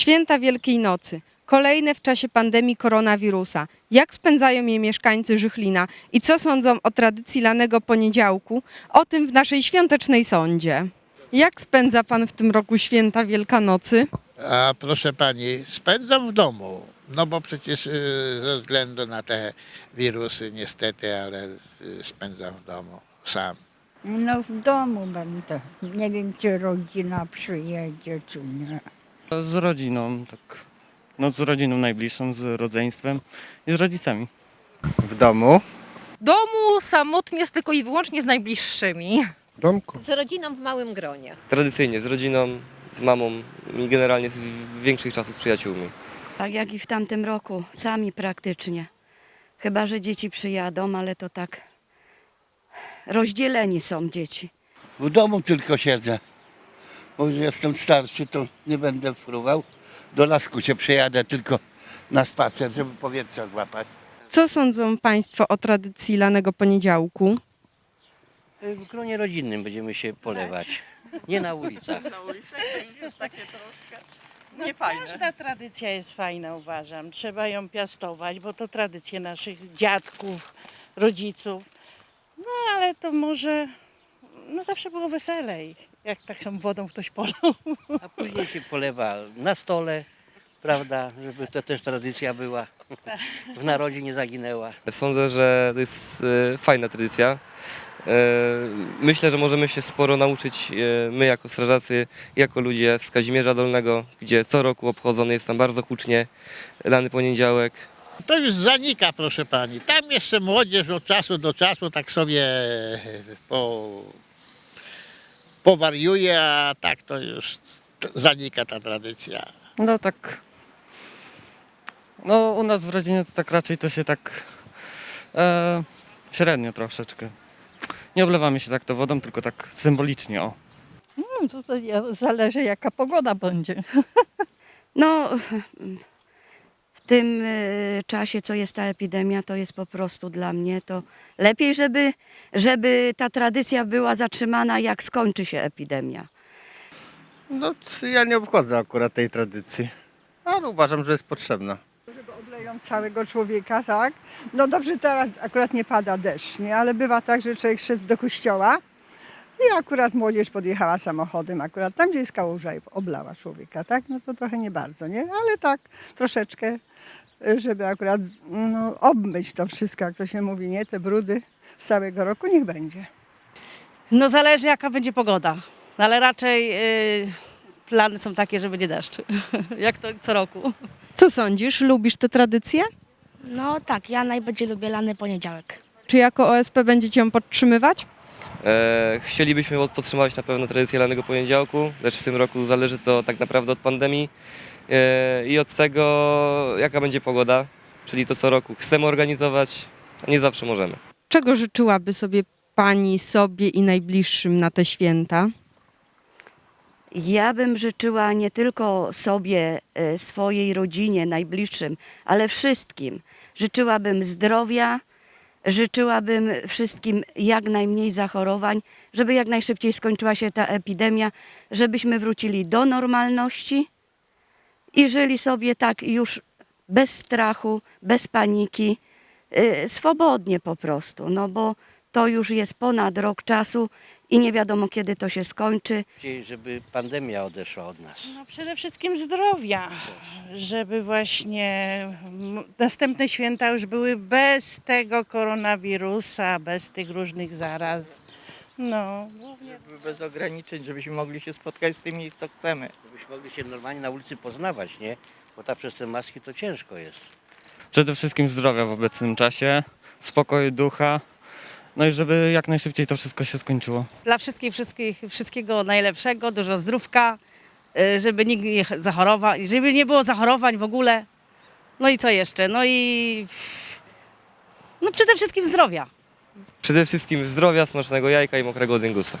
Święta Wielkiej Nocy, kolejne w czasie pandemii koronawirusa. Jak spędzają je mieszkańcy Żychlina i co sądzą o tradycji lanego poniedziałku? O tym w naszej świątecznej sądzie. Jak spędza pan w tym roku święta Wielkanocy? A proszę pani, spędzam w domu. No bo przecież y, ze względu na te wirusy niestety, ale y, spędzam w domu sam. No w domu będę. Nie wiem, czy rodzina przyjedzie, czy nie. Z rodziną, tak. No z rodziną najbliższą, z rodzeństwem i z rodzicami. W domu? domu samotnie, z tylko i wyłącznie z najbliższymi. Domku. Z rodziną w małym gronie. tradycyjnie z rodziną, z mamą i generalnie z większych czasów z przyjaciółmi. Tak jak i w tamtym roku, sami praktycznie. Chyba, że dzieci przyjadą, ale to tak rozdzieleni są dzieci. W domu tylko siedzę. Bo już jestem starszy, to nie będę fruwał. Do lasku się przejadę tylko na spacer, żeby powietrza złapać. Co sądzą państwo o tradycji lanego poniedziałku? W gronie rodzinnym będziemy się polewać. Nie na ulicach. Każda tradycja jest fajna, uważam. Trzeba ją piastować, bo to tradycje naszych dziadków, rodziców. No ale to może, no zawsze było weselej, jak tak tą wodą ktoś polał. A później się polewa na stole, prawda, żeby to też tradycja była. W narodzie nie zaginęła. Sądzę, że to jest e, fajna tradycja. E, Myślę, że możemy się sporo nauczyć e, my jako strażacy, jako ludzie z Kazimierza Dolnego, gdzie co roku obchodzony jest tam bardzo hucznie dany poniedziałek. To już zanika, proszę pani. Tam jeszcze młodzież od czasu do czasu tak sobie po, powariuje, a tak to już zanika ta tradycja. No tak. No u nas w rodzinie to tak raczej to się tak e, średnio troszeczkę. Nie oblewamy się tak to wodą, tylko tak symbolicznie o. No, to, to ja- zależy, jaka pogoda będzie. No, w tym e, czasie, co jest ta epidemia, to jest po prostu dla mnie to lepiej, żeby, żeby ta tradycja była zatrzymana, jak skończy się epidemia. No, ja nie obchodzę akurat tej tradycji, ale uważam, że jest potrzebna. Obleją całego człowieka, tak? No dobrze, teraz akurat nie pada deszcz, nie? Ale bywa tak, że człowiek szedł do kościoła i akurat młodzież podjechała samochodem, akurat tam, gdzie jest kałuża i oblała człowieka, tak? No to trochę nie bardzo, nie? Ale tak, troszeczkę, żeby akurat no, obmyć to wszystko, jak to się mówi, nie? Te brudy z całego roku, niech będzie. No zależy jaka będzie pogoda, ale raczej y, plany są takie, że będzie deszcz. Jak to co roku. Co sądzisz? Lubisz te tradycje? No tak, ja najbardziej lubię lany poniedziałek. Czy jako OSP będziecie ją podtrzymywać? E, Chcielibyśmy od- podtrzymać na pewno tradycję lanego poniedziałku, lecz w tym roku zależy to tak naprawdę od pandemii e, i od tego, jaka będzie pogoda, czyli to co roku chcemy organizować, a nie zawsze możemy. Czego życzyłaby sobie pani, sobie i najbliższym na te święta? Ja bym życzyła nie tylko sobie, e, swojej rodzinie, najbliższym, ale wszystkim. Życzyłabym zdrowia, życzyłabym wszystkim jak najmniej zachorowań, żeby jak najszybciej skończyła się ta epidemia, żebyśmy wrócili do normalności. I żyli sobie tak już bez strachu, bez paniki, e, swobodnie po prostu, no bo to już jest ponad rok czasu i nie wiadomo kiedy to się skończy. Chcieli, Żeby pandemia odeszła od nas. No przede wszystkim zdrowia, żeby właśnie następne święta już były bez tego koronawirusa, bez tych różnych zaraz. No, Bez ograniczeń, żebyśmy mogli się spotkać z tymi, co chcemy. Żebyśmy mogli się normalnie na ulicy poznawać, nie? Bo tak przez te maski to ciężko jest. Przede wszystkim zdrowia w obecnym czasie, spokoju ducha, no i żeby jak najszybciej to wszystko się skończyło. Dla wszystkich, wszystkich wszystkiego najlepszego, dużo zdrówka, y, żeby nikt nie zachorował, żeby nie było zachorowań w ogóle. No i co jeszcze? No i no przede wszystkim zdrowia. Przede wszystkim zdrowia, smacznego jajka i mokrego dyngusa.